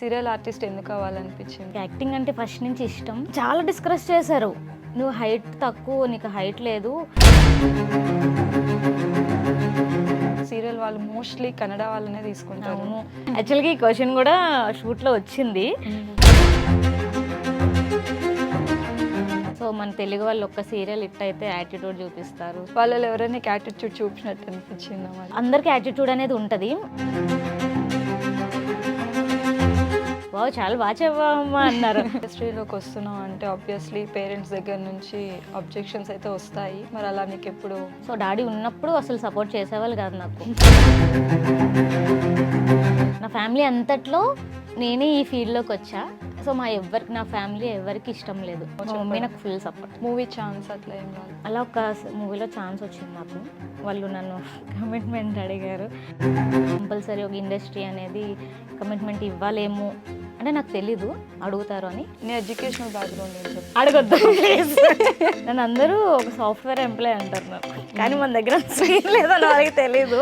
Serial artist ఎందుకు అవ్వాలనిపించింది? Acting అంటే first నుంచి ఇష్టం. చాలా డిస్కస్ చేశారు. నువ్వు హైట్ తక్కువ నీకు హైట్ లేదు. సీరియల్ వాళ్ళు మోస్ట్లీ కన్నడ వాళ్ళనే తీసుకుంటారు. అవును. యాక్చువల్గా ఈ క్వశ్చన్ కూడా షూట్లో వచ్చింది. సో మన తెలుగు వాళ్ళు ఒక్క సీరియల్ ఇట్ అయితే యాటిట్యూడ్ చూపిస్తారు. వాళ్ళలో ఎవరైనా యాటిట్యూడ్ చూపించినట్టు అనిపించిందా అందరికి యాటిట్యూడ్ అనేది ఉంటుంది. వావ్ చాలా బాగా చెప్పామమ్మా అన్నారు. ఇండస్ట్రీలోకి వస్తున్నాం అంటే ఆబ్వియస్లీ పేరెంట్స్ దగ్గర నుంచి అబ్జెక్షన్స్ అయితే వస్తాయి. మరి అలా నీకు ఎప్పుడు? సో డాడీ ఉన్నప్పుడు అసలు సపోర్ట్ చేసేవాళ్ళు కాదు నాకు. నా ఫ్యామిలీ అంతట్లో నేనే ఈ ఫీల్డ్లోకి వచ్చా. సో మా ఎవరికి నా ఫ్యామిలీ ఎవరికి ఇష్టం లేదు. మా మమ్మీ నాకు ఫుల్ సపోర్ట్ మూవీ ఛాన్స్ అట్లా ఏం అలా ఒక మూవీలో ఛాన్స్ వచ్చింది నాకు. వాళ్ళు నన్ను కమిట్మెంట్ అడిగారు. కంపల్సరీ ఒక ఇండస్ట్రీ అనేది కమిట్మెంట్ ఇవ్వాలేమో. అంటే నాకు తెలీదు అడుగుతారు అని. నీ ఎడ్యుకేషనల్ బ్యాక్గ్రౌండ్ అడగొద్దు నన్ను అందరూ ఒక సాఫ్ట్వేర్ ఎంప్లాయ్ అంటారు నాకు కానీ మన దగ్గర స్క్రీన్ లేదని వాళ్ళకి తెలీదు.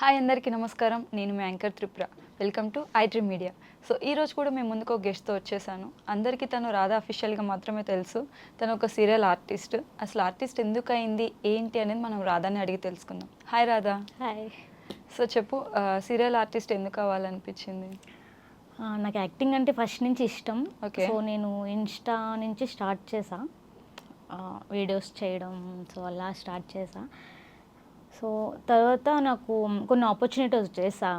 హాయ్ అందరికీ నమస్కారం. నేను మీ యాంకర్ త్రిపుర. వెల్కమ్ టు ఐట్రీ మీడియా. సో ఈ రోజు కూడా మేము ముందుకు ఒక గెస్ట్తో వచ్చేసాను. అందరికీ తను రాధా అఫీషియల్గా మాత్రమే తెలుసు. తను ఒక సీరియల్ ఆర్టిస్ట్ అసలు ఆర్టిస్ట్ ఎందుకు అయింది ఏంటి అనేది మనం రాధాని అడిగి తెలుసుకుందాం. హాయ్ రాధా. హాయ్. సో చెప్పు సీరియల్ ఆర్టిస్ట్ ఎందుకు అవ్వాలనిపించింది? నాకు యాక్టింగ్ అంటే ఫస్ట్ నుంచి ఇష్టం. Okay. సో నేను ఇన్స్టా నుంచి స్టార్ట్ చేసా. వీడియోస్ చేయడం సో అలా స్టార్ట్ చేసా. సో తర్వాత నాకు కొన్ని ఆపర్చునిటీస్ వచ్చేసా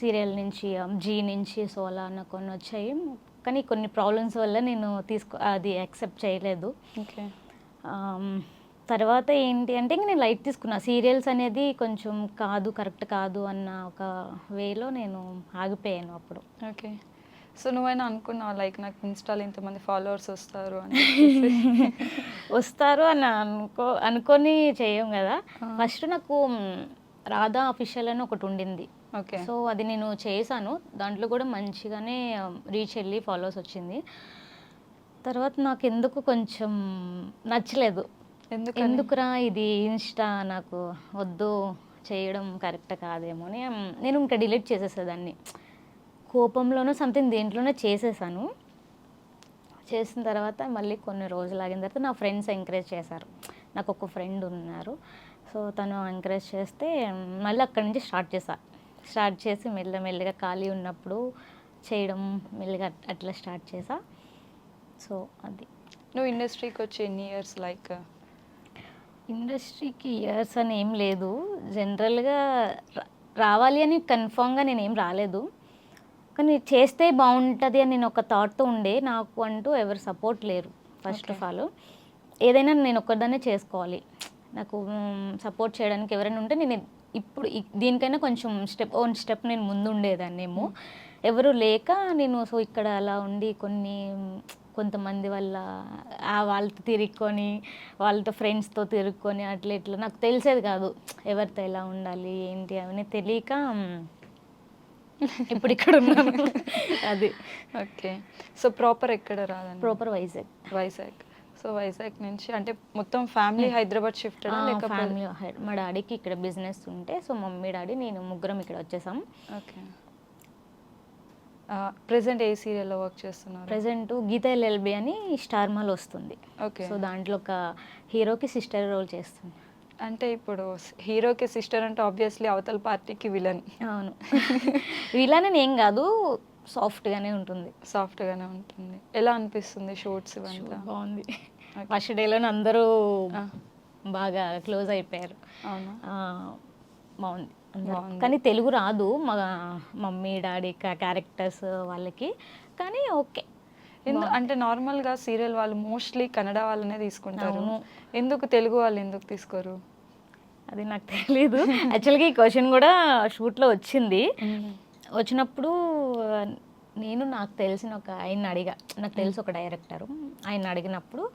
సీరియల్ నుంచి జీ నుంచి సో అలా నాకు కొన్ని వచ్చాయి. కానీ కొన్ని ప్రాబ్లమ్స్ వల్ల నేను తీసుకో అది యాక్సెప్ట్ చేయలేదు. ఓకే ఆమ్, తర్వాత ఏంటి అంటే ఇంక నేను లైట్ తీసుకున్నా. సీరియల్స్ అనేది కొంచెం కాదు కరెక్ట్ కాదు అన్న ఒక వేలో నేను ఆగిపోయాను అప్పుడు. ఓకే. సో నువ్వైనా అనుకున్నావు లైక్ నాకు ఇన్స్టాలో ఇంతమంది ఫాలోవర్స్ వస్తారు అని వస్తారు అని అనుకో అనుకొని చేయం కదా. ఫస్ట్ నాకు రాధా అఫీషియల్ అని ఒకటి ఉండింది. ఓకే. సో అది నేను చేశాను. దాంట్లో కూడా మంచిగానే రీచ్ వెళ్ళి ఫాలోవర్స్ వచ్చింది. తర్వాత నాకు ఎందుకు కొంచెం నచ్చలేదు. ఎందుకురా ఇది ఇన్స్టా నాకు వద్దు చేయడం కరెక్ట్ కాదేమో అని నేను ఇంకా డిలీట్ చేసేసేదాన్ని కోపంలోనో సంథింగ్ దేంట్లోనో చేసేసాను. చేసిన తర్వాత మళ్ళీ కొన్ని రోజులు ఆగిన తర్వాత నా ఫ్రెండ్స్ ఎంకరేజ్ చేశారు. నాకు ఒక ఫ్రెండ్ ఉన్నారు. సో తను ఎంకరేజ్ చేస్తే మళ్ళీ అక్కడి నుంచి స్టార్ట్ చేశా. స్టార్ట్ చేసి మెల్లమెల్లిగా ఖాళీ ఉన్నప్పుడు చేయడం మెల్లిగా అట్- అట్లా స్టార్ట్ చేసా సో అది. నువ్వు ఇండస్ట్రీకి వచ్చి ఎన్ని ఇయర్స్ లైక్ ఇండస్ట్రీకి ఇయర్స్ అని ఏం లేదు. జనరల్గా రావాలి అని కన్ఫామ్గా నేను ఏం రాలేదు. కానీ చేస్తే బాగుంటుంది అని నేను ఒక థాట్తో ఉండే. నాకు అంటూ ఎవరు సపోర్ట్ లేరు ఫస్ట్ ఆఫ్ ఆల్ ఏదైనా నేను ఒక్కదాన్నే చేసుకోవాలి. నాకు సపోర్ట్ చేయడానికి ఎవరైనా ఉంటే నేను ఇప్పుడు దీనికైనా కొంచెం స్టెప్ ఓన్ స్టెప్ నేను ముందు ఉండేదాన్నేమో ఎవరు లేక నేను సో ఇక్కడ అలా ఉండి కొన్ని కొంతమంది వల్ల ఆ వాళ్ళతో తిరుక్కొని వాళ్ళతో ఫ్రెండ్స్తో తిరుక్కొని అట్లా ఇట్లా. నాకు తెలిసేది కాదు ఎవరితో ఎలా ఉండాలి ఏంటి అవన్నీ తెలియక ఇప్పుడు ఇక్కడ ఉన్నాను. అది. ఓకే. సో ప్రాపర్ ఎక్కడ రాదని ప్రాపర్ వైజాగ్ వైజాగ్ సో వైజాగ్ నుంచి అంటే మొత్తం ఫ్యామిలీ హైదరాబాద్ షిఫ్ట్ ఫ్యామిలీ మా డాడీకి ఇక్కడ బిజినెస్ ఉంటే సో మమ్మీ డాడీ నేను ముగ్గురం ఇక్కడ వచ్చేసాం. ఓకే. ప్రెసెంట్ ఏ సీరియల్లో వర్క్ చేస్తున్నారు? ప్రజెంట్ గీత ఎల్ఎల్బి అని స్టార్ మాల్ వస్తుంది. ఓకే సో దాంట్లో ఒక హీరోకి సిస్టర్ రోల్ చేస్తుంది. అంటే ఇప్పుడు హీరోకి సిస్టర్ అంటే ఆబ్వియస్లీ అవతల పార్టీకి విలన్ అవును. వీళ్ళని ఏం కాదు సాఫ్ట్గానే ఉంటుంది. సాఫ్ట్గానే ఉంటుంది. ఎలా అనిపిస్తుంది షూట్స్ ఇవంతా? బాగుంది. ఫస్ట్ డేలోనే అందరూ. బాగా క్లోజ్ అయిపోయారు. బాగుంది. కానీ తెలుగు రాదు మా మమ్మీ డాడీ క్యారెక్టర్స్ వాళ్ళకి. కానీ ఓకే. ఎందు అంటే నార్మల్గా సీరియల్ వాళ్ళు మోస్ట్లీ కన్నడ వాళ్ళనే తీసుకుంటారు. ఎందుకు తెలుగు వాళ్ళు ఎందుకు తీసుకోరు? అది నాకు తెలీదు. యాక్చువల్గా ఈ క్వశ్చన్ కూడా షూట్లో వచ్చింది. వచ్చినప్పుడు నేను నాకు తెలిసిన ఒక ఆయన అడిగా. నాకు తెలిసి ఒక డైరెక్టరు. ఆయన అడిగినప్పుడు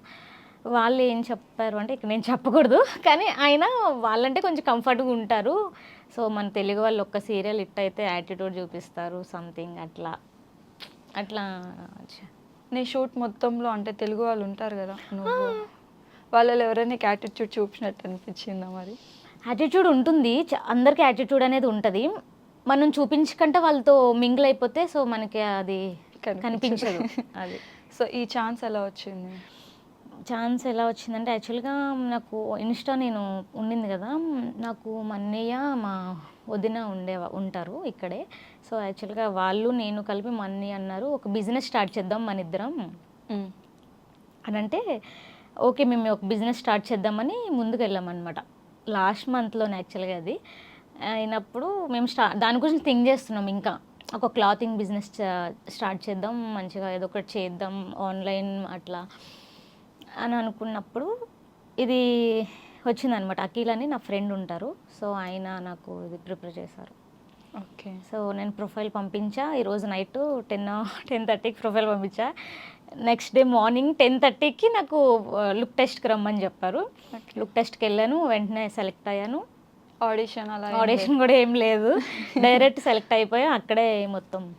వాళ్ళు ఏం చెప్పారు అంటే ఇక్కడ నేను చెప్పకూడదు. కానీ ఆయన వాళ్ళంటే కొంచెం కంఫర్ట్గా ఉంటారు. సో మన తెలుగు వాళ్ళు ఒక్క సీరియల్ ఇట్ అయితే యాటిట్యూడ్ చూపిస్తారు సంథింగ్ అట్లా. అట్లా నీ షూట్ మొత్తంలో అంటే తెలుగు వాళ్ళు ఉంటారు కదా నువ్వు. వాళ్ళలో ఎవరైనా యాటిట్యూడ్ చూపించినట్టు అనిపించిందా మరి? యాటిట్యూడ్ ఉంటుంది అందరికీ యాటిట్యూడ్ అనేది ఉంటుంది. మనం చూపించకంటే వాళ్ళతో మింగిల్ అయిపోతే సో మనకి అది. కనిపించదు. అది. సో ఈ ఛాన్స్ ఎలా వచ్చింది? ఛాన్స్ ఎలా వచ్చిందంటే యాక్చువల్గా నాకు ఇన్స్టా నేను ఉండింది కదా నాకు మా అన్నయ్య మా వదిన ఉండే ఉంటారు ఇక్కడే. సో యాక్చువల్గా వాళ్ళు నేను కలిపి మా అన్నయ్య అన్నారు ఒక బిజినెస్ స్టార్ట్ చేద్దాం మన ఇద్దరం. అని అంటే ఓకే మేము ఒక బిజినెస్ స్టార్ట్ చేద్దామని ముందుకు వెళ్ళామన్నమాట లాస్ట్ మంత్లోనే యాక్చువల్గా అది. అయినప్పుడు మేము స్టా దాని గురించి థింక్ చేస్తున్నాం ఇంకా. ఒక క్లాతింగ్ బిజినెస్ స్టార్ట్ చేద్దాం మంచిగా ఏదో ఒకటి చేద్దాం ఆన్లైన్ అట్లా. అని అనుకున్నప్పుడు ఇది వచ్చిందనమాట అఖిల్ అని నా ఫ్రెండ్ ఉంటారు. సో ఆయన నాకు ఇది ప్రిపేర్ చేశారు. ఓకే. సో నేను ప్రొఫైల్ పంపించా. ఈరోజు నైట్ టెన్ టెన్ థర్టీకి ప్రొఫైల్ పంపించా. నెక్స్ట్ డే మార్నింగ్ టెన్ థర్టీకి నాకు లుక్ టెస్ట్కి రమ్మని చెప్పారు. లుక్ టెస్ట్కి వెళ్ళాను. వెంటనే సెలెక్ట్ అయ్యాను. ఆడిషన్ అలా ఆడిషన్ కూడా ఏం లేదు. డైరెక్ట్ సెలెక్ట్ అయిపోయా. అక్కడే మొత్తం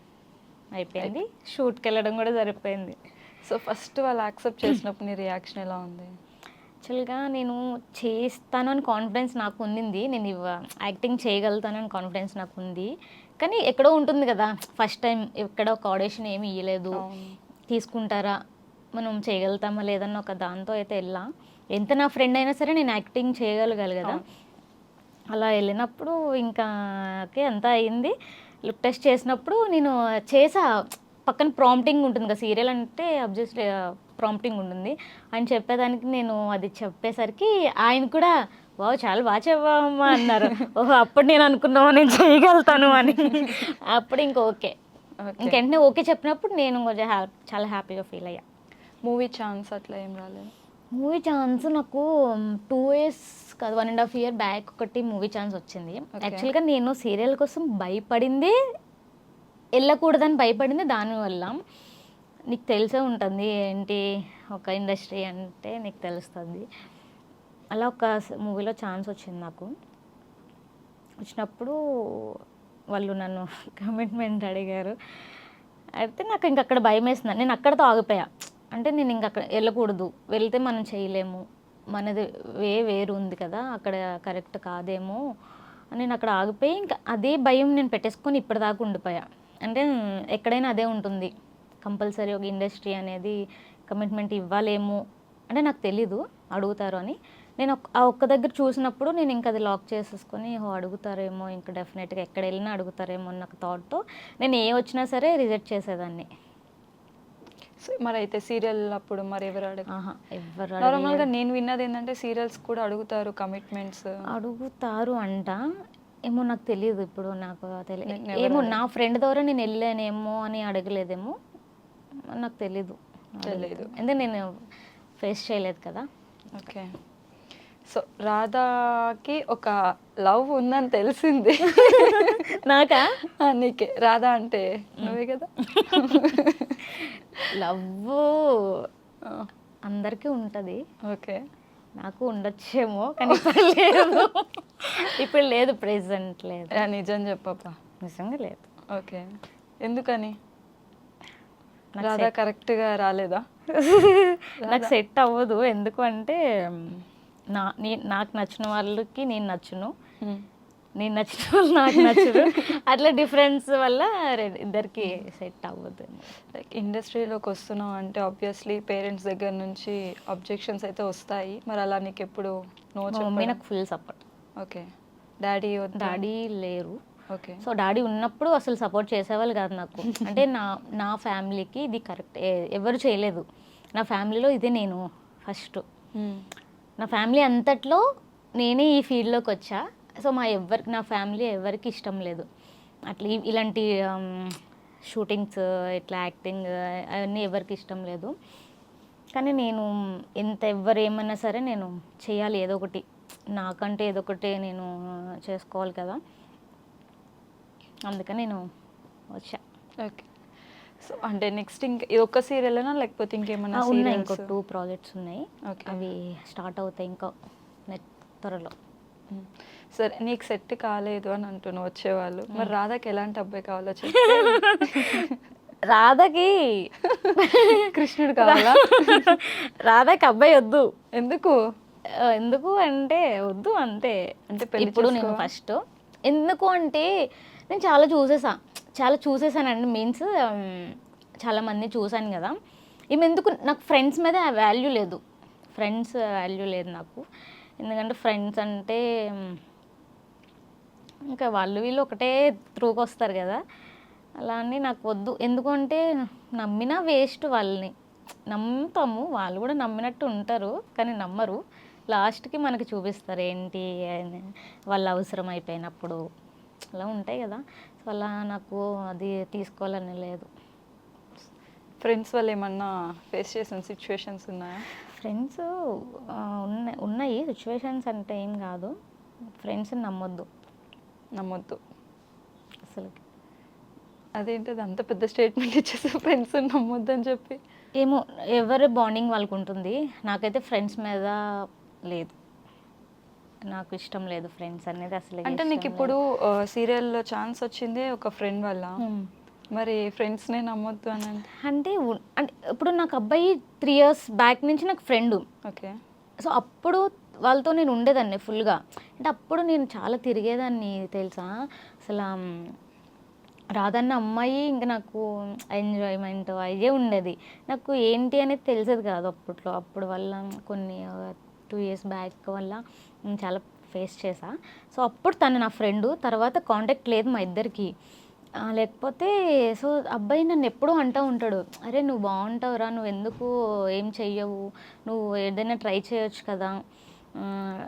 అయిపోయింది. షూట్కి వెళ్ళడం కూడా సరిపోయింది. సో ఫస్ట్ వాళ్ళు యాక్సెప్ట్ చేసినప్పుడు నీ రియాక్షన్ ఎలా ఉంది? యాక్చువల్గా నేను చేస్తాను అని కాన్ఫిడెన్స్ నాకు ఉండింది నేను యాక్టింగ్ చేయగలుగుతాను అని కాన్ఫిడెన్స్ నాకు ఉంది. కానీ ఎక్కడో ఉంటుంది కదా ఫస్ట్ టైం ఎక్కడ ఒక ఆడిషన్ ఏమి ఇవ్వలేదు. తీసుకుంటారా? మనం చేయగలుగుతామా లేదన్న ఒక దాంతో అయితే వెళ్ళా. ఎంత నా ఫ్రెండ్ అయినా సరే నేను యాక్టింగ్ చేయగలగాలి కదా. అలా వెళ్ళినప్పుడు ఇంకా అంతా అయింది. లుక్ టెస్ట్ చేసినప్పుడు నేను చేసా. పక్కన ప్రాంప్టింగ్ ఉంటుంది కదా సీరియల్ అంటే అబ్జెక్ట్ ప్రాంప్టింగ్ ఉంటుంది. ఆయన చెప్పేదానికి నేను అది చెప్పేసరికి ఆయన కూడా వావ్ చాలా బాగా చెప్పామమ్మా అన్నారు. ఓహో అప్పుడు నేను అనుకున్నావు నేను చేయగలుగుతాను అని. అప్పుడు ఇంక ఓకే. ఇంకెంటనే ఓకే చెప్పినప్పుడు నేను కొంచెం హ్యా చాలా హ్యాపీగా ఫీల్ అయ్యా. మూవీ ఛాన్స్ అట్లా ఏం రాలేదు? మూవీ ఛాన్స్ నాకు టూ ఇయర్స్ కాదు one and half year back ఒకటి మూవీ ఛాన్స్ వచ్చింది. యాక్చువల్గా నేను సీరియల్ కోసం భయపడింది వెళ్ళకూడదని భయపడింది దానివల్ల. నీకు తెలిసే ఉంటుంది ఏంటి ఒక ఇండస్ట్రీ అంటే నీకు తెలుస్తుంది. అలా ఒక మూవీలో ఛాన్స్ వచ్చింది నాకు. వచ్చినప్పుడు వాళ్ళు నన్ను కమిట్మెంట్ అడిగారు. అయితే నాకు ఇంక అక్కడ భయం వేసింది నేను అక్కడతో ఆగిపోయా. అంటే నేను ఇంక అక్కడ వెళ్ళకూడదు. వెళ్తే మనం చేయలేము. మనది వే వేరు ఉంది కదా అక్కడ కరెక్ట్ కాదేమో నేను అక్కడ ఆగిపోయి ఇంకా అదే భయం నేను పెట్టేసుకొని ఇప్పటిదాకా ఉండిపోయా. అంటే ఎక్కడైనా అదే ఉంటుంది. కంపల్సరీ ఒక ఇండస్ట్రీ అనేది కమిట్మెంట్ ఇవ్వాలేమో. అంటే నాకు తెలీదు అడుగుతారు అని. నేను ఆ ఒక్క దగ్గర చూసినప్పుడు నేను ఇంకా అది లాక్ చేసేసుకొని ఓ అడుగుతారేమో ఇంకా డెఫినెట్గా ఎక్కడ వెళ్ళినా అడుగుతారేమో అన్న థాట్తో నేను ఏ వచ్చినా సరే రిజెక్ట్ చేసేదాన్ని. సో మరి అయితే సీరియల్ అప్పుడు మరి ఎవరు అడగ నార్మల్గా నేను విన్నది ఏంటంటే సీరియల్స్ కూడా అడుగుతారు కమిట్మెంట్స్. అడుగుతారు అంట. ఏమో నాకు తెలియదు ఇప్పుడు నాకు తెలియదు ఏమో నా ఫ్రెండ్ ద్వారా నేను వెళ్ళానేమో అని అడగలేదేమో. నాకు తెలీదు. తెలీదు. ఎందుకంటే నేను ఫేస్ చేయలేదు కదా. ఓకే. సో రాధాకి ఒక లవ్ ఉందని తెలిసింది. నాకా? నీకే. రాధా అంటే నువ్వే కదా? లవ్ అందరికీ ఉంటుంది. ఓకే. నాకు ఉండొచ్చేమో కానీ ఇప్పుడు లేదు. ఇప్పుడు లేదు ప్రెసెంట్ లేదు. నిజం చెప్పప్పా. నిజంగా లేదు. ఓకే. ఎందుకని? రాధా కరెక్ట్గా రాలేదా? నాకు సెట్ అవ్వదు. ఎందుకు అంటే నా నాకు నచ్చిన వాళ్ళకి నేను నచ్చును. నేను నచ్చిన వాళ్ళు నాకు నచ్చరు. అట్లా డిఫరెన్స్ వల్ల ఇద్దరికి సెట్ అవ్వదు. లైక్ ఇండస్ట్రీలోకి వస్తున్నావు అంటే ఆబ్వియస్లీ పేరెంట్స్ దగ్గర నుంచి అబ్జెక్షన్స్ అయితే వస్తాయి. మరి అలా నీకు ఎప్పుడు నో మమ్మీ నాకు full support okay. Daddy daddy లేరు. ఓకే. సో డాడీ ఉన్నప్పుడు అసలు సపోర్ట్ చేసేవాళ్ళు కాదు నాకు. అంటే నా నా ఫ్యామిలీకి ఇది కరెక్ట్. ఎవరు చేయలేదు. నా ఫ్యామిలీలో ఇదే నేను ఫస్ట్. నా ఫ్యామిలీ అంతట్లో నేనే ఈ ఫీల్డ్లోకి వచ్చా. సో మా ఎవరికి నా ఫ్యామిలీ ఎవరికి ఇష్టం లేదు. అట్లా ఇలాంటి షూటింగ్స్ ఇట్లా యాక్టింగ్ అవన్నీ ఎవరికి ఇష్టం లేదు. కానీ నేను ఎంత ఎవరు ఏమన్నా సరే నేను చేయాలి ఏదో ఒకటి. నాకంటే ఏదో ఒకటి నేను చేసుకోవాలి కదా. అందుకని నేను వచ్చా. ఓకే. సో అంటే నెక్స్ట్ ఇంకా ఇది ఒక్క సీరియల్నా? లేకపోతే ఇంకేమైనా ఉన్నాయి ఇంకో టూ ప్రాజెక్ట్స్ ఉన్నాయి. అవి స్టార్ట్ అవుతాయి ఇంకా నెట్ త్వరలో. సరే నీకు సెట్ కాలేదు అని అంటున్నావు వచ్చేవాళ్ళు. మరి రాధాకి ఎలాంటి అబ్బాయి కావాలో చెప్పు. రాధకి కృష్ణుడు కావాలా? రాధకి అబ్బాయి వద్దు. ఎందుకు? ఎందుకు అంటే వద్దు అంతే. అంటే ఇప్పుడు నేను? ఫస్ట్ ఎందుకు అంటే నేను చాలా చూసేసా. చాలా చూసేసానండి మీన్స్ చాలా మంది చూశాను కదా. ఈమె ఎందుకు నాకు ఫ్రెండ్స్ మీద వాల్యూ లేదు. ఫ్రెండ్స్ వాల్యూ లేదు నాకు. ఎందుకంటే ఫ్రెండ్స్ అంటే ఇంకా వాళ్ళు వీళ్ళు ఒకటే త్రూకి వస్తారు కదా. అలా అని నాకు వద్దు. ఎందుకంటే నమ్మినా వేస్ట్ వాళ్ళని. నమ్ముతాము. వాళ్ళు కూడా నమ్మినట్టు ఉంటారు. కానీ నమ్మరు. లాస్ట్కి మనకి చూపిస్తారు ఏంటి అని. వాళ్ళ అవసరం అయిపోయినప్పుడు. అలా ఉంటాయి కదా. సో అలా నాకు అది తీసుకోవాలని లేదు. ఫ్రెండ్స్ వల్ల ఏమన్నా ఫేస్ చేసిన సిచ్యువేషన్స్ ఉన్నాయా? ఫ్రెండ్స్ ఉన్నాయి ఉన్నాయి. సిచ్యువేషన్స్ అంటే ఏం కాదు. ఫ్రెండ్స్ని నమ్మొద్దు. నమ్మొద్దు. అసలు అదేంటిది? అంత పెద్ద స్టేట్మెంట్ ఇచ్చేసి ఫ్రెండ్స్ నమ్మొద్దు అని చెప్పి. ఏమో ఎవరి బాండింగ్ వాళ్ళకు ఉంటుంది నాకైతే ఫ్రెండ్స్ మీద లేదు. నాకు ఇష్టం లేదు ఫ్రెండ్స్ అనేది అసలు అంటే నీకు ఇప్పుడు సీరియల్లో ఛాన్స్ వచ్చింది ఒక ఫ్రెండ్ వల్ల? మరి ఫ్రెండ్స్నే నమ్మొద్దు అని అంటే? అంటే ఇప్పుడు నాకు అబ్బాయి త్రీ ఇయర్స్ బ్యాక్ నుంచి నాకు ఫ్రెండ్ ఓకే. సో అప్పుడు వాళ్ళతో నేను ఉండేదాన్ని ఫుల్గా. అంటే అప్పుడు నేను చాలా తిరిగేదాన్ని తెలుసా? అసలు రాదన్న అమ్మాయి ఇంకా నాకు ఎంజాయ్మెంట్ అయ్యే ఉండేది. నాకు ఏంటి అనేది తెలిసేది కాదు అప్పట్లో. అప్పుడు వల్ల కొన్ని టూ ఇయర్స్ బ్యాక్ వల్ల చాలా ఫేస్ చేసా సో అప్పుడు తను నా ఫ్రెండ్ తర్వాత కాంటాక్ట్ లేదు మా ఇద్దరికి. లేకపోతే సో అబ్బాయి నన్ను ఎప్పుడూ అంటూ ఉంటాడు అరే నువ్వు బాగుంటావురా నువ్వు ఎందుకు ఏం చెయ్యవు నువ్వు ఏదైనా ట్రై చేయొచ్చు కదా.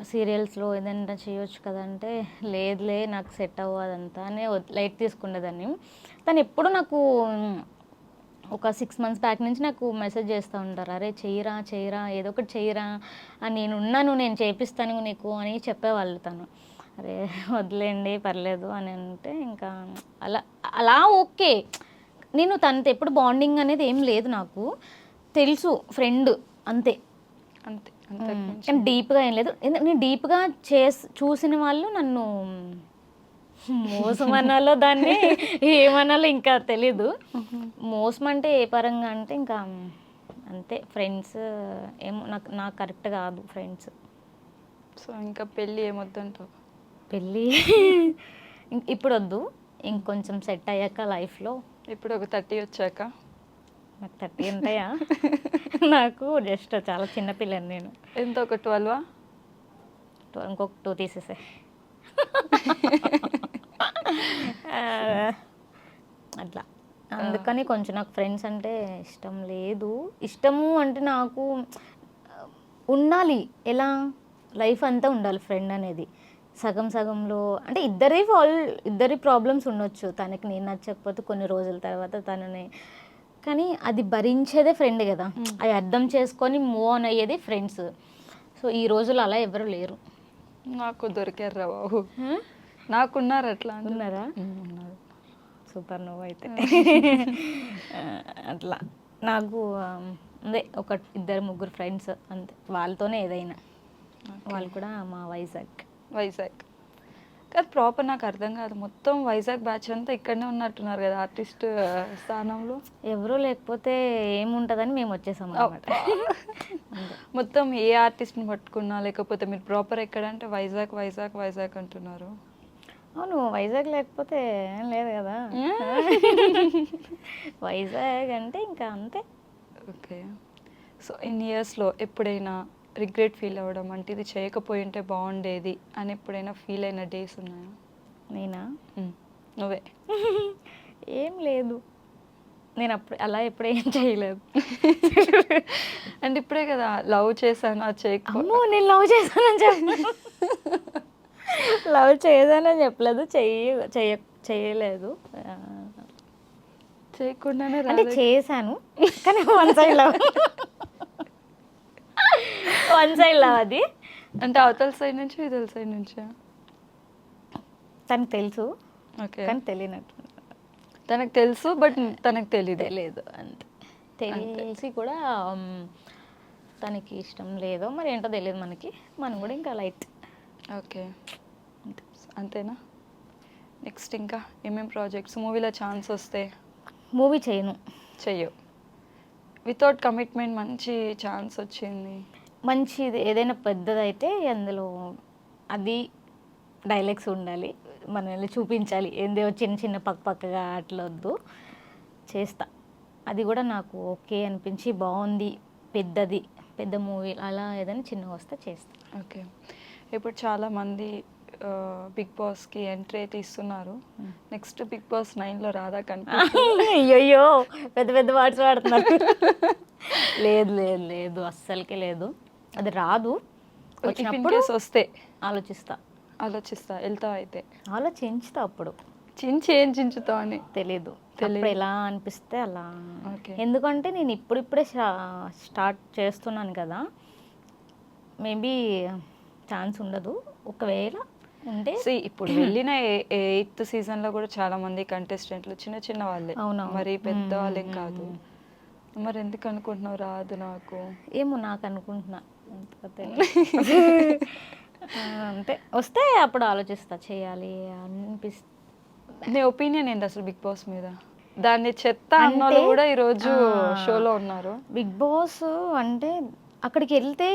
సీరియల్స్లో ఏదైనా చేయొచ్చు కదంటే లేదులే నాకు సెట్ అవ్వదంతా అదంతా అని లైట్ తీసుకునేదాన్ని తను ఎప్పుడు నాకు ఒక సిక్స్ మంత్స్ బ్యాక్ నుంచి నాకు మెసేజ్ చేస్తూ ఉంటారు అరే చెయ్యరా చెయ్యరా ఏదో ఒకటి చెయ్యరా అని నేను ఉన్నాను నేను చేపిస్తాను నీకు అని చెప్పేవాళ్ళు తను. అరే వదిలేండి పర్లేదు అని అంటే ఇంకా అలా అలా ఓకే. నేను తనతో ఎప్పుడు బాండింగ్ అనేది ఏం లేదు నాకు. తెలుసు ఫ్రెండ్ అంతే. అంతే. కానీ డీప్గా ఏం లేదు. నేను డీప్గా చేసి చూసిన వాళ్ళు నన్ను మోసం అనాలో దాన్ని ఏమనాలో ఇంకా తెలీదు. మోసం అంటే ఏ పరంగా అంటే ఇంకా అంతే. ఫ్రెండ్స్ ఏమో నాకు నాకు కరెక్ట్ కాదు ఫ్రెండ్స్. సో ఇంకా పెళ్ళి ఏమొద్దంటావు? పెళ్ళి ఇప్పుడు వద్దు ఇంకొంచెం సెట్ అయ్యాక లైఫ్లో. ఇప్పుడు ఒక థర్టీ వచ్చాక? నాకు థర్టీ ఉంటాయా? నాకు జస్ట్ చాలా చిన్న పిల్లని నేను. ఎంత? ఒక ట్వెల్వా? టూ- ఇంకొక టూ తీసేసే. అట్లా. అందుకని కొంచెం నాకు ఫ్రెండ్స్ అంటే ఇష్టం లేదు. ఇష్టము అంటే నాకు ఉండాలి. ఎలా? లైఫ్ అంతా ఉండాలి ఫ్రెండ్ అనేది. సగం సగంలో అంటే ఇద్దరి ఫాల్ ఇద్దరి ప్రాబ్లమ్స్ ఉండొచ్చు. తనకి నేను నచ్చకపోతే కొన్ని రోజుల తర్వాత తనని కానీ అది భరించేదే ఫ్రెండ్ కదా. అది అర్థం చేసుకొని మూవ్ ఆన్ అయ్యేది ఫ్రెండ్స్ సో ఈ రోజులు అలా ఎవరు లేరు. నాకు దొరికారు బాబు. నాకున్నారు అట్లా. ఉన్నారా? సూపర్ నువ్వు అయితే. అట్లా. నాకు అదే ఒక ఇద్దరు ముగ్గురు ఫ్రెండ్స్ అంతే. వాళ్ళతోనే ఏదైనా. వాళ్ళు కూడా మా వైజాగ్. వైజాగ్. కానీ ప్రాపర్ నాకు అర్థం కాదు. మొత్తం వైజాగ్ బ్యాచ్ అంతా ఇక్కడనే ఉన్నట్టున్నారు కదా ఆర్టిస్ట్ స్థానంలో. ఎవరూ లేకపోతే ఏముంటుందని మేము వచ్చేసాం అనమాట మొత్తం ఏ ఆర్టిస్ట్ని పట్టుకున్నా లేకపోతే మీరు ప్రాపర్ ఎక్కడంటే వైజాగ్ వైజాగ్ వైజాగ్ అంటున్నారు. అవును వైజాగ్ లేకపోతే ఏం లేదు కదా. వైజాగ్ అంటే ఇంకా అంతే. ఓకే. సో ఇన్ ఇయర్స్లో ఎప్పుడైనా రిగ్రెట్ ఫీల్ అవ్వడం అంటే ఇది చేయకపోయి ఉంటే బాగుండేది అని ఎప్పుడైనా ఫీల్ అయిన డేస్ ఉన్నాయా? నేనా? నువ్వే. ఏం లేదు. నేను అప్పుడు అలా ఎప్పుడు ఏం చేయలేదు. అంటే ఇప్పుడే కదా లవ్ చేశాను అది చేయకపో. నేను లవ్ చేశానని చెప్పలేదు లవ్ చేయదానని చెప్పలేదు చెయ్యి చెయ్య చేయలేదు. చేయకుండానే అంటే చేశాను కానీ one side love. One side love అది? అంటే అవతల సైడ్ నుంచి ఇదల సైడ్ నుంచా? తనకు తెలుసు. ఓకే. కానీ తెలియనట్టు. తనకు తెలుసు బట్ తనకు తెలియదు అంతే. తెలిసి కూడా తనకి ఇష్టం లేదో మరి ఏంటో తెలియదు మనకి. మనం కూడా ఇంకా లైట్. ఓకే. అంతేనా? నెక్స్ట్ ఇంకా ఏమేం ప్రాజెక్ట్స్ మూవీలో ఛాన్స్ వస్తే? మూవీ చేయను. చెయ్యవు వితౌట్ కమిట్మెంట్ మంచి ఛాన్స్ వచ్చింది. మంచిది ఏదైనా పెద్దదైతే అందులో అది డైలాగ్స్ ఉండాలి. మనల్ని చూపించాలి. ఏందో చిన్న చిన్న పక్క పక్కగా అట్లా వద్దు. చేస్తా. అది కూడా నాకు ఓకే అనిపించి బాగుంది పెద్దది పెద్ద మూవీ అలా ఏదైనా చిన్నగా వస్తే చేస్తా. ఓకే. ఇప్పుడు చాలా మంది బిగ్ బాస్కి ఎంట్రీ అయితే ఇస్తున్నారు. నెక్స్ట్ బిగ్ బాస్ నైన్లో రాదా కనిపి అయ్యయ్యో! పెద్ద పెద్ద వాట్స్ వాడుతున్నారు. లేదు లేదు లేదు. అస్సలకే లేదు. అది రాదు. వచ్చినప్పుడు వస్తే. ఆలోచిస్తా. ఆలోచిస్తా వెళ్తావు అయితే. ఆలోచించుతా అప్పుడు. చించి ఏం చించుతావు అని? తెలీదు. అప్పుడు ఎలా అనిపిస్తే అలా. ఓకే. ఎందుకంటే నేను ఇప్పుడిప్పుడే స్టా- స్టార్ట్ చేస్తున్నాను కదా. మేబీ ఛాన్స్ ఉండదు. ఒకవేళ ఉంటే ఇప్పుడు వెళ్ళిన ఎయిత్ సీజన్లో కూడా చాలా మంది కంటెస్టెంట్లు చిన్న చిన్న వాళ్ళే. అవునవును. మరి పెద్ద వాళ్ళేం కాదు. మరి ఎందుకు అనుకుంటున్నావు? రాదు నాకు. ఏమో నాకు అనుకుంటున్నా. అంతే. వస్తే అప్పుడు ఆలోచిస్తా చేయాలి అనిపిస్తుంది నీ ఒపీనియన్ ఏంటి అసలు బిగ్ బాస్ మీద? దాన్ని చెత్త అన్న వాళ్ళు అంటే, కూడా ఈ రోజు ఆ, షోలో ఉన్నారు. బిగ్ బాస్ అంటే అక్కడికి వెళ్తే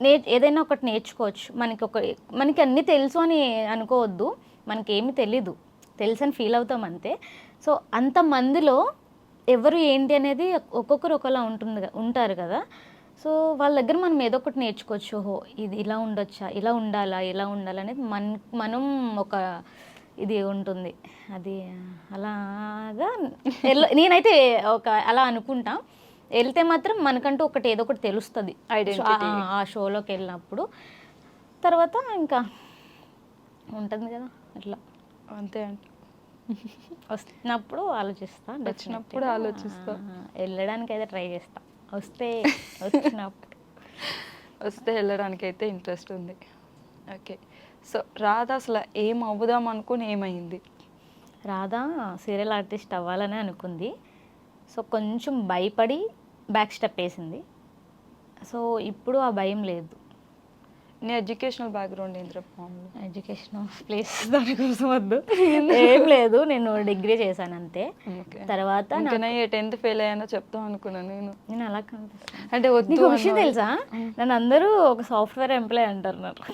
నే ఏదైనా ఒకటి నేర్చుకోవచ్చు. మనకి ఒక మనకి అన్నీ తెలుసు అని అనుకోవద్దు. మనకి ఏమి తెలీదు. తెలుసు అని ఫీల్ అవుతాం అంతే. సో అంతమందిలో ఎవరు ఏంటి అనేది ఒక్కొక్కరు ఒకలా ఉంటుంది ఉంటారు కదా. సో వాళ్ళ దగ్గర మనం ఏదో ఒకటి నేర్చుకోవచ్చు. ఓహో ఇది ఇలా ఉండొచ్చా? ఇలా ఉండాలా? ఇలా ఉండాలా? అనేది మన మనం ఒక ఇది ఉంటుంది. అది అలాగా నేనైతే ఒక అలా అనుకుంటా. వెళ్తే మాత్రం మనకంటూ ఒకటి ఏదో ఒకటి తెలుస్తుంది. ఆ షోలోకి వెళ్ళినప్పుడు. తర్వాత ఇంకా ఉంటుంది కదా అట్లా. అంతే వస్తున్నప్పుడు ఆలోచిస్తా వచ్చినప్పుడు. ఆలోచిస్తా. వెళ్ళడానికి అయితే ట్రై చేస్తా. వస్తే వచ్చినప్పుడు. వస్తే వెళ్ళడానికి అయితే ఇంట్రెస్ట్ ఉంది. ఓకే. సో రాధ అసలు ఏం అవుదాం అనుకుని ఏమైంది? రాధా సీరియల్ ఆర్టిస్ట్ అవ్వాలని అనుకుంది. సో కొంచెం భయపడి బ్యాక్ స్టెప్ వేసింది. సో ఇప్పుడు ఆ భయం లేదు. నీ ఎడ్యుకేషనల్ బ్యాక్గ్రౌండ్ ఏంద్ర మామూలు ఎడ్యుకేషన్ ప్లేస్ దానికోసం వద్దు. ఏం లేదు నేను డిగ్రీ చేశాను అంతే. తర్వాత టెన్త్ ఫెయిల్ అయ్యానో చెప్తాం అనుకున్నాను నేను. నేను అలా అంటే నీకు విషయం. తెలుసా? నన్ను అందరూ ఒక సాఫ్ట్వేర్ ఎంప్లాయ్ అంటారు నాకు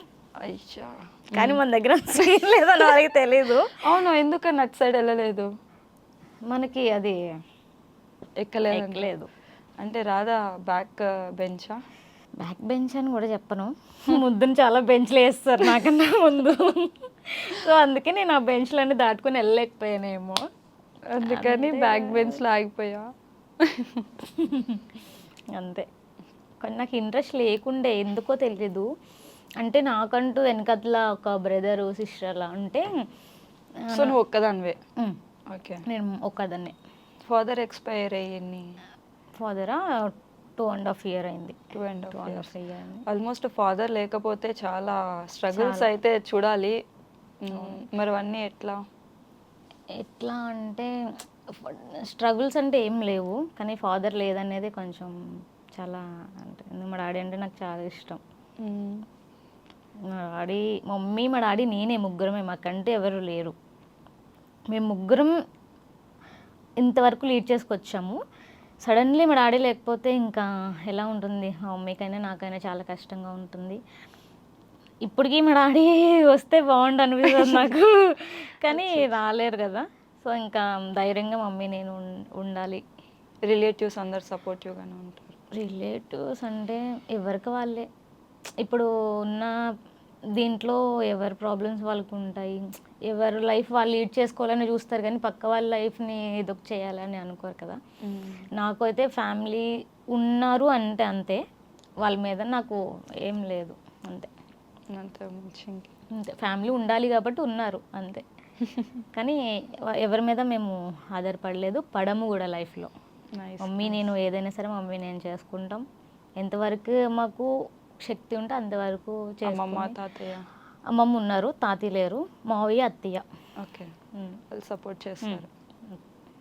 అయ్యా. కానీ మన దగ్గర స్క్రీన్ లేదని వాళ్ళకి తెలీదు. అవును ఎందుకని అటు సైడ్ వెళ్ళలేదు? మనకి అది ఎక్కలేదు. అంటే రాధా బ్యాక్ బెంచా బ్యాక్ బెంచ్ అని కూడా చెప్పను. ముద్దును చాలా బెంచ్లు వేస్తారు నాకన్నా ముందు. సో అందుకే నేను ఆ బెంచ్లన్నీ దాటుకొని వెళ్ళలేకపోయానేమో. అందుకని బ్యాక్ బెంచ్లో ఆగిపోయా. అంతే. కానీ నాకు ఇంట్రెస్ట్ లేకుండే ఎందుకో తెలీదు. అంటే నాకంటూ వెనకట్ల ఒక బ్రదరు సిస్టర్ అలా ఉంటే సో నువ్వు ఒక్కదానివే? ఓకే. నేను ఒక్కదాన్నే. ఫాదర్ ఎక్స్పైర్ అయ్యింది ఫాదరా? టూ అండ్ హాఫ్ ఇయర్ అయింది. Two and two and half year almost father లేకపోతే చాలా స్ట్రగుల్స్. అయితే చూడాలి. మరి అవన్నీ ఎట్లా? ఎట్లా అంటే స్ట్రగుల్స్ అంటే ఏం లేవు. కానీ ఫాదర్ లేదనేది కొంచెం చాలా అంటే మా డాడీ అంటే నాకు చాలా ఇష్టం. మ్, మా డాడీ మమ్మీ మా డాడీ నేనే ముగ్గురమే. మాకంటే ఎవరు లేరు. మేము ముగ్గురం ఇంతవరకు లీడ్ చేసుకొచ్చాము. సడన్లీ మా డాడీ లేకపోతే ఇంకా ఎలా ఉంటుంది? మా మమ్మీకైనా నాకైనా చాలా కష్టంగా ఉంటుంది. ఇప్పటికీ మా డాడీ వస్తే బాగుండు అనిపిస్తుంది నాకు. కానీ రాలేరు కదా. సో ఇంకా ధైర్యంగా మమ్మీ నేను ఉండాలి. రిలేటివ్స్ అందరు సపోర్టివ్గానే ఉంటారు. రిలేటివ్స్ అంటే ఎవరికి వాళ్ళే. ఇప్పుడు ఉన్న దీంట్లో ఎవరి ప్రాబ్లమ్స్ వాళ్ళకు ఉంటాయి ఎవరు లైఫ్ వాళ్ళు లీడ్ చేసుకోవాలని చూస్తారు కానీ పక్క వాళ్ళ లైఫ్ని ఏదో చేయాలని అనుకోరు కదా. నాకు అయితే ఫ్యామిలీ ఉన్నారు అంటే అంతే వాళ్ళ మీద నాకు ఏం లేదు అంతే. అంత. అంతే. ఫ్యామిలీ ఉండాలి కాబట్టి ఉన్నారు అంతే. కానీ ఎవ- ఎవరి మీద మేము ఆధారపడలేదు పడము కూడా లైఫ్లో మమ్మీ. నేను ఏదైనా సరే మమ్మీ నేను చేసుకుంటాం. ఎంతవరకు మాకు శక్తి ఉంటే అంతవరకు అమ్మమ్మ తాతయ్య? అమ్మమ్మ ఉన్నారు తాతయ్య లేరు మావయ్య అత్తయ్య. ఓకే. వాళ్ళు సపోర్ట్ చేస్తారు.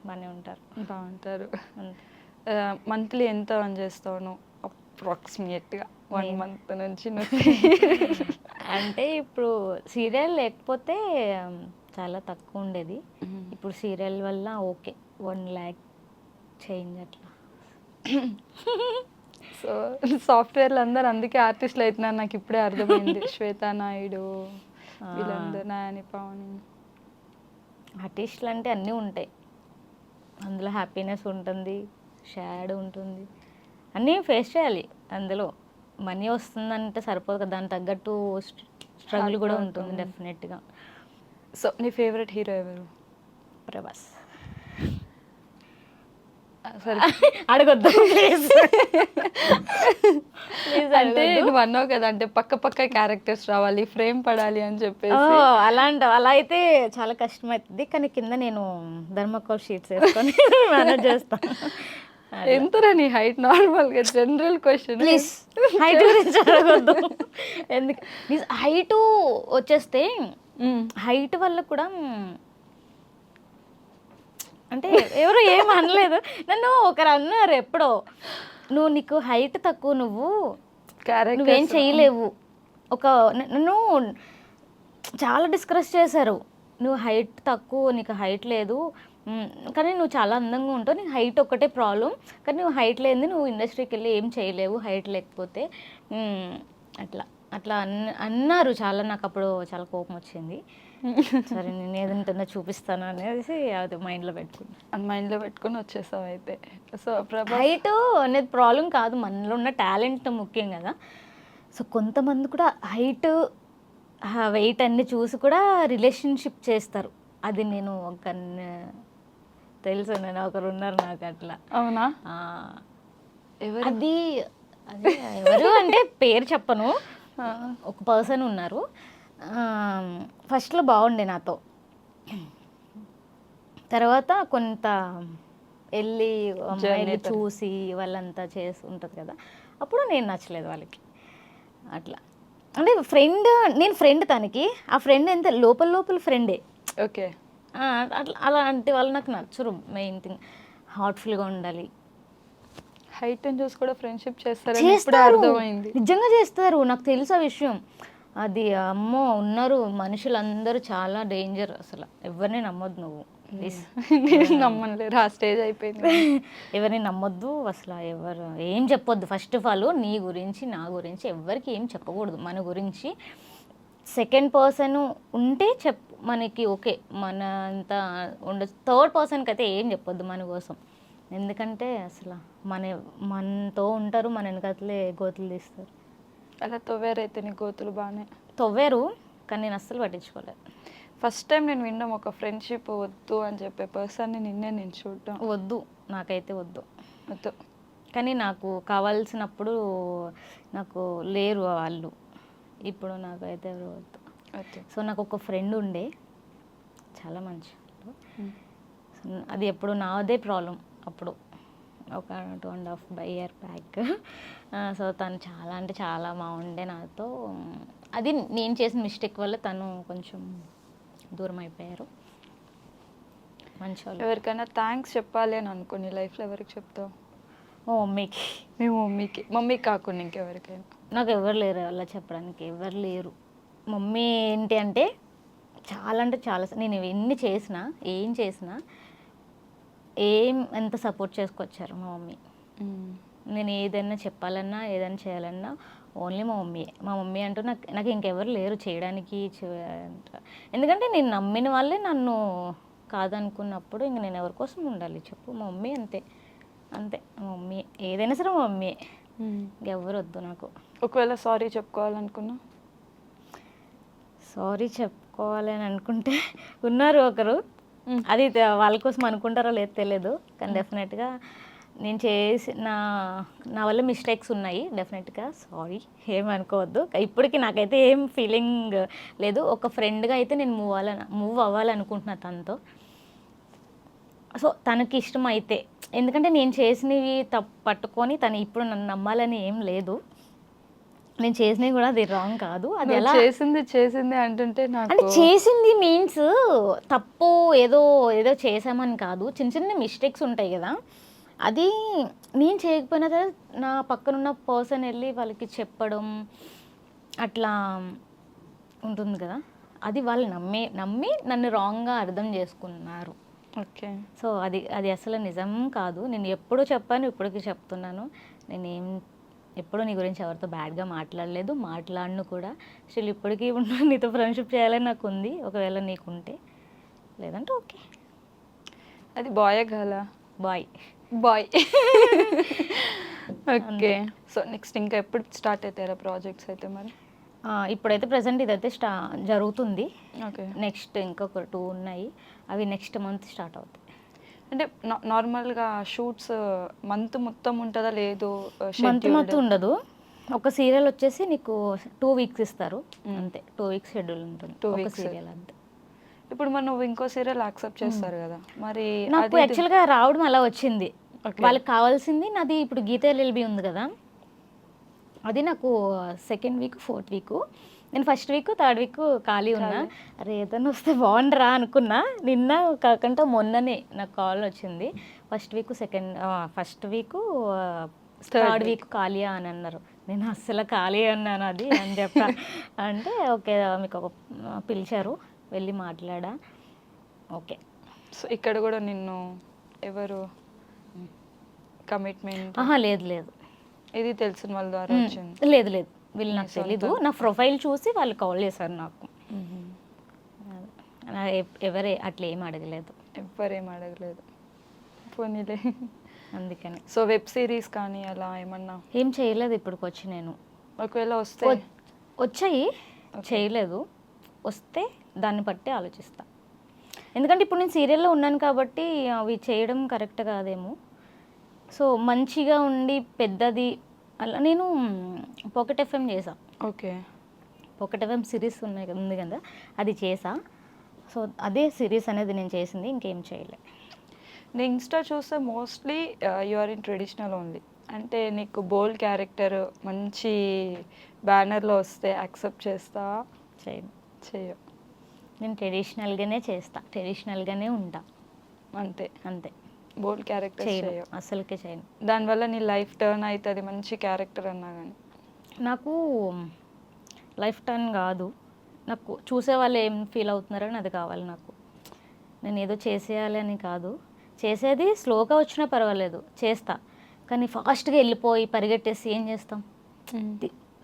బాగానే ఉంటారు. బాగుంటారు. మంత్లీ ఎంత రన్ చేస్తావు అప్రాక్సిమేట్గా వన్ మంత్ నుంచి అంటే ఇప్పుడు సీరియల్ లేకపోతే చాలా తక్కువ ఉండేది. ఇప్పుడు సీరియల్ వల్ల ఓకే వన్ ల్యాక్ చేంజ్ అట్లా. సో సాఫ్ట్వేర్లు అందరు అందుకే ఆర్టిస్టులు అవుతున్నారు నాకు ఇప్పుడే అర్థమైంది. శ్వేతా నాయుడు. వీళ్ళందరూ నాయని పావని. ఆర్టిస్టులు అంటే అన్నీ ఉంటాయి. అందులో హ్యాపీనెస్ ఉంటుంది షాడ్ ఉంటుంది. అన్నీ ఫేస్ చేయాలి. అందులో మనీ వస్తుందంటే సరిపోదు కదా. దానికి తగ్గట్టు స్ట్రగుల్ కూడా ఉంటుంది. డెఫినెట్గా. సో నీ ఫేవరెట్ హీరో ఎవరు? ప్రభాస్. అడగొద్దు. ప్లీజ్ అంటే నువ్వు అన్నావు కదా అంటే పక్క పక్క క్యారెక్టర్స్ రావాలి ఫ్రేమ్ పడాలి అని చెప్పేసి. అలా అంట అలా అయితే చాలా కష్టమవుతుంది కానీ కింద నేను ధర్మకోల్ షీట్స్ వేసుకొని మేనేజ్ చేస్తాను ఎంతరా నీ హైట్ నార్మల్గా జనరల్ క్వశ్చన్ ప్లీజ్ హైట్ గురించి అడగొద్దు. ఎందుకు? హైట్ వచ్చేస్తే హైట్ వల్ల కూడా అంటే ఎవరు ఏం అనలేదు. నన్ను ఒకరు అన్నారు ఎప్పుడో నువ్వు నీకు హైట్ తక్కువ నువ్వు నువ్వేం చేయలేవు. ఒక నన్ను చాలా డిస్కస్ చేశారు. నువ్వు హైట్ తక్కువ నీకు హైట్ లేదు. కానీ నువ్వు చాలా అందంగా ఉంటావు. నీకు హైట్ ఒకటే ప్రాబ్లం కానీ నువ్వు హైట్ లేనిది నువ్వు ఇండస్ట్రీకి వెళ్ళి ఏం చేయలేవు హైట్ లేకపోతే. అట్లా అట్లా అన్న అన్నారు చాలా. నాకు అప్పుడు చాలా కోపం వచ్చింది. సరే నేను ఏదంటే చూపిస్తాను అనేసి అది మైండ్లో పెట్టుకున్నాను మైండ్లో పెట్టుకొని వచ్చేసావు అయితే. సో హైట్ అనేది ప్రాబ్లం కాదు మనలో ఉన్న టాలెంట్ ముఖ్యం కదా. సో కొంతమంది కూడా హైట్ వెయిట్ అన్ని చూసి కూడా రిలేషన్షిప్ చేస్తారు. అది నేను ఒక తెలుసు నేను ఒకరు ఉన్నారు నాకు అట్లా. అవునా? అది ఎవరు అంటే పేరు చెప్పను. ఒక పర్సన్ ఉన్నారు. ఫస్ట్లో బాగుండే నాతో. తర్వాత కొంత వెళ్ళి అమ్మాయిలు. చూసి వాళ్ళంతా చేసి ఉంటుంది కదా. అప్పుడు నేను నచ్చలేదు వాళ్ళకి. అట్లా. అంటే ఫ్రెండ్ నేను ఫ్రెండ్ తనకి. ఆ ఫ్రెండ్ ఎంత లోపల లోపల ఫ్రెండే. ఓకే. అట్లా అలాంటి వాళ్ళు నాకు నచ్చరు మెయిన్ థింగ్. హార్ట్ఫుల్గా ఉండాలి. హైట్ అని చూసి కూడా ఫ్రెండ్షిప్ చేస్తారు. నిజంగా చేస్తారు. నాకు తెలుసు ఆ విషయం. అది అమ్మో ఉన్నారు. మనుషులందరూ చాలా డేంజర్ అసలు. ఎవరిని నమ్మొద్దు నువ్వు. ప్లీజ్ నేను నమ్మలేరు ఆ స్టేజ్ అయిపోయింది. ఎవరిని నమ్మొద్దు అసలు ఎవరు ఏం చెప్పొద్దు. ఫస్ట్ ఆఫ్ ఆల్ నీ గురించి నా గురించి ఎవరికి ఏం చెప్పకూడదు. మన గురించి సెకండ్ పర్సన్ ఉంటే చెప్ మనకి ఓకే. మన అంత ఉండదు థర్డ్ పర్సన్కి అయితే ఏం చెప్పొద్దు మన కోసం. ఎందుకంటే అసలు మన మనతో ఉంటారు మన వెనకతలే గోతులు తీస్తారు. అలా తవ్వారైతే నీ గోతులు బాగానే. తవ్వారు కానీ నేను అస్సలు పట్టించుకోలేదు ఫస్ట్ టైం నేను విన్నాం ఒక ఫ్రెండ్షిప్ వద్దు అని చెప్పే పర్సన్ని నిన్నే నేను చూడటం వద్దు నాకైతే వద్దు. వద్దు. కానీ నాకు కావాల్సినప్పుడు నాకు లేరు వాళ్ళు. ఇప్పుడు నాకైతే ఎవరు వద్దు. సో నాకు ఒక ఫ్రెండ్ ఉండే చాలా మంచి. సో అది ఎప్పుడు నాదే ప్రాబ్లం అప్పుడు. ఒక two and half by year back. So తను చాలా అంటే చాలా బాగుండే నాతో. అది నేను చేసిన మిస్టేక్ వల్ల తను కొంచెం దూరం అయిపోయారు. మంచి ఎవరికైనా థ్యాంక్స్ చెప్పాలి అని అనుకో నీ లైఫ్లో ఎవరికి చెప్తావు? ఓ మమ్మీకి. మీ మమ్మీకి. మమ్మీకి కాకుండా ఇంకెవరికైనా. నాకు ఎవరు లేరు అలా చెప్పడానికి. ఎవరు లేరు. మమ్మీ ఏంటి అంటే చాలా అంటే చాలా నేను ఎన్ని చేసినా ఏం చేసినా ఏం ఎంత సపోర్ట్ చేసుకొచ్చారు మా మమ్మీ. నేను ఏదైనా చెప్పాలన్నా ఏదైనా చేయాలన్నా ఓన్లీ మా మమ్మీ. మా మమ్మీ అంటూ నాకు నాకు ఇంకెవరు లేరు చేయడానికి ఎందుకంటే నేను నమ్మిన వాళ్ళే నన్ను కాదనుకున్నప్పుడు ఇంక నేను ఎవరి కోసం ఉండాలి చెప్పు. మా మమ్మీ అంతే. అంతే. మా మమ్మీ ఏదైనా సరే మా మమ్మీ. ఇంకెవ్వరు వద్దు నాకు. ఒకవేళ సారీ చెప్పుకోవాలనుకున్నా? సారీ చెప్పుకోవాలి అని అనుకుంటే ఉన్నారు ఒకరు. అది వాళ్ళ కోసం అనుకుంటారో లేదు తెలియదు కానీ డెఫినెట్గా నేను చేసి నా నా వల్ల మిస్టేక్స్ ఉన్నాయి డెఫినెట్గా. సారీ ఏమనుకోవద్దు ఇప్పటికి నాకైతే ఏం ఫీలింగ్ లేదు. ఒక ఫ్రెండ్గా అయితే నేను మూవ్ అవ్వాలని మూవ్ అవ్వాలనుకుంటున్నా తనతో. సో తనకి ఇష్టం అయితే. ఎందుకంటే నేను చేసినవి తప్పు పట్టుకొని తను ఇప్పుడు నన్ను నమ్మాలని ఏం లేదు. నేను చేసినవి కూడా అది రాంగ్ కాదు. అది ఎలా చేసింది చేసింది అంటుంటే అంటే చేసింది మీన్స్ తప్పు ఏదో ఏదో చేసామని కాదు. చిన్న చిన్న మిస్టేక్స్ ఉంటాయి కదా. అది నేను చేయకపోయినా సరే నా పక్కనున్న పర్సన్ వెళ్ళి వాళ్ళకి చెప్పడం అట్లా ఉంటుంది కదా. అది వాళ్ళు నమ్మే నమ్మి నన్ను రాంగ్గా అర్థం చేసుకున్నారు. ఓకే. సో అది అది అసలు నిజం కాదు. నేను ఎప్పుడూ చెప్పాను ఇప్పటికీ చెప్తున్నాను. నేను ఏం ఎప్పుడూ నీ గురించి ఎవరితో బ్యాడ్గా మాట్లాడలేదు మాట్లాడను కూడా. అసలు ఇప్పటికీ ఉన్న నీతో ఫ్రెండ్షిప్ చేయాలని నాకు ఉంది. ఒకవేళ నీకుంటే లేదంటే ఓకే. అది బాయ్ గల boy. Boy. Okay. So next ఇంకా ఎప్పుడు స్టార్ట్ అవుతారా ప్రాజెక్ట్స్ అయితే మరి? ఇప్పుడైతే ప్రజెంట్ ఇదైతే స్టా జరుగుతుంది. ఓకే. నెక్స్ట్ ఇంకొక టూ ఉన్నాయి. అవి నెక్స్ట్ మంత్ స్టార్ట్ అవుతాయి. అంటే నార్మల్గా షూట్స్ మంత్ మొత్తం ఉంటుందా? లేదు మంత్ మంత్ ఉండదు. ఒక సీరియల్ వచ్చేసి నీకు టూ వీక్స్ ఇస్తారు. అంతే. టూ వీక్స్ షెడ్యూల్ ఉంటుంది. ఒక weeks. సీరియల్ అంతే. ఇప్పుడు నువ్వు ఇంకో సీరియల్ యాక్సెప్ట్ చేస్తారు కదా. మరి నాకు యాక్చువల్గా రావడం అలా వచ్చింది. వాళ్ళకి కావాల్సింది నాది ఇప్పుడు గీత ఎల్ఎల్బి ఉంది కదా. అది నాకు సెకండ్ వీక్ ఫోర్త్ వీక్. నేను ఫస్ట్ వీక్ థర్డ్ వీక్ ఖాళీ ఉన్నా. అరే ఏదైనా వస్తే బాగుండరా అనుకున్నా. నిన్న కాకుండా మొన్ననే నాకు కాల్ వచ్చింది. First week second first week third week ఖాళీ అని అన్నారు. నేను అస్సలు ఖాళీ అన్నాను అది అని చెప్పా. అంటే ఓకే మీకు ఒక పిలిచారు. వెళ్ళి మాట్లాడా. ఓకే. సో ఇక్కడ కూడా నిన్ను ఎవరు? కమిట్మెంట్? లేదు లేదు. ఇది తెలిసిన వాళ్ళ ద్వారా లేదు లేదు. వీళ్ళు నాకు తెలీదు. నా ప్రొఫైల్ చూసి వాళ్ళు కాల్ చేశారు నాకు. ఎవరే అట్లా ఏం అడగలేదు. ఎవ్వరేం అడగలేదు. పోనీలే. అందుకని. సో వెబ్ సిరీస్ కానీ అలా ఏమన్నా? ఏం చేయలేదు ఇప్పటికి వచ్చి నేను. ఒకవేళ వస్తే? వచ్చాయి. చేయలేదు. వస్తే దాన్ని బట్టి ఆలోచిస్తా. ఎందుకంటే ఇప్పుడు నేను సీరియల్లో ఉన్నాను కాబట్టి అవి చేయడం కరెక్ట్ కాదేమో. సో మంచిగా ఉండి పెద్దది అలా నేను పాకెట్ ఎఫ్ఎం చేసా. ఓకే. పాకెట్ ఎఫ్ఎం సిరీస్ ఉన్నాయి కదా ఉంది కదా అది చేసా. సో అదే సిరీస్ అనేది నేను చేసింది ఇంకేం చేయలే. నేను ఇన్స్టా చూస్తే mostly are in traditional only. అంటే నీకు బోల్డ్ క్యారెక్టర్ మంచి బ్యానర్లో వస్తే యాక్సెప్ట్ చేస్తా? చేయను. చెయ్య నేను ట్రెడిషనల్గానే చేస్తా ట్రెడిషనల్గానే ఉంటా. అంతే. అంతే. బోల్డ్ క్యారెక్టర్ చేయను. అసలుకే చేయను. దానివల్ల నీ లైఫ్ టర్న్ అవుతుంది మంచి క్యారెక్టర్ అన్నా కానీ నాకు లైఫ్ టైం కాదు. నాకు చూసే వాళ్ళు ఏం ఫీల్ అవుతున్నారని అది కావాలి నాకు. నేను ఏదో చేసేయాలి అని కాదు. చేసేది స్లోగా వచ్చినా పర్వాలేదు చేస్తా. కానీ ఫాస్ట్గా వెళ్ళిపోయి పరిగెట్టేసి ఏం చేస్తాం?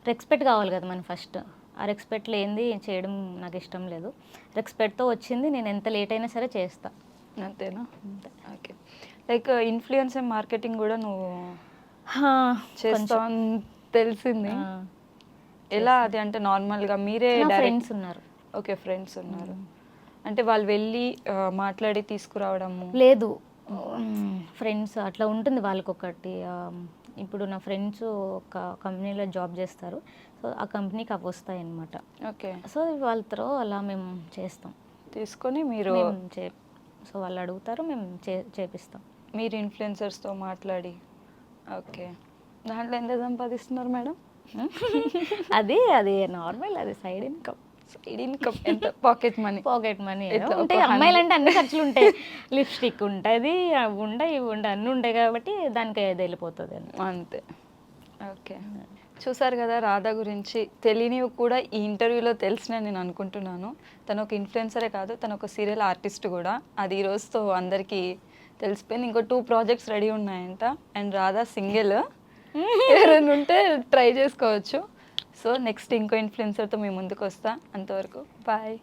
రెస్పెక్ట్ కావాలి కదా మనం ఫస్ట్. ఆ రెస్పెక్ట్ లేనిది చేయడం నాకు ఇష్టం లేదు. రెస్పెక్ట్తో వచ్చింది నేను ఎంత లేట్ అయినా సరే చేస్తా. అంతేనా? ఓకే. లైక్ ఇన్ఫ్లుయెన్స్ మార్కెటింగ్ కూడా నువ్వు హా, చేస్తావు అని తెలిసింది. ఎలా అది? అంటే నార్మల్గా మీరే ఫ్రెండ్స్ ఉన్నారు. ఓకే ఫ్రెండ్స్ ఉన్నారు. అంటే వాళ్ళు వెళ్ళి మాట్లాడి తీసుకురావడము. లేదు. ఫ్రెండ్స్ అట్లా ఉంటుంది వాళ్ళకి ఒకటి ఆ, ఇప్పుడు నా ఫ్రెండ్స్ ఒక కంపెనీలో జాబ్ చేస్తారు. సో ఆ కంపెనీకి అవి వస్తాయి అనమాట ఓకే. సో వాళ్ళతో అలా మేము చేస్తాం. తీసుకొని మీరు సో వాళ్ళు అడుగుతారు మేము చే చేపిస్తాం. మీరు ఇన్ఫ్లుయెన్సర్స్తో మాట్లాడి. ఓకే. దాంట్లో ఎంత సంపాదిస్తున్నారు మేడం? అది అది నార్మల్ అది సైడ్ ఇన్కమ్. సైడ్ ఇన్కమ్ ఎంత? Pocket money? పాకెట్ మనీ ఉంటాయి. అమ్మాయిలు అంటే అన్ని ఖర్చులు ఉంటాయి. లిప్స్టిక్ ఉంటుంది అవి ఉంటాయి ఇవి ఉంటాయి అన్నీ ఉంటాయి కాబట్టి దానికి అది వెళ్ళిపోతుంది అంతే. ఓకే. చూసారు కదా రాధా గురించి. తెలియనివి కూడా ఈ ఇంటర్వ్యూలో తెలిసిన నేను అనుకుంటున్నాను. తను ఒక ఇన్ఫ్లుయెన్సరే కాదు తను ఒక సీరియల్ ఆర్టిస్ట్ కూడా. అది ఈ రోజుతో అందరికీ తెలిసిపోయింది. ఇంకో టూ ప్రాజెక్ట్స్ రెడీ ఉన్నాయంట. And Radha single. ఎవరైనా ఉంటే ట్రై చేసుకోవచ్చు. సో నెక్స్ట్ ఇంకో ఇన్ఫ్లుయెన్సర్తో మేము ముందుకు వస్తా. అంతవరకు బాయ్.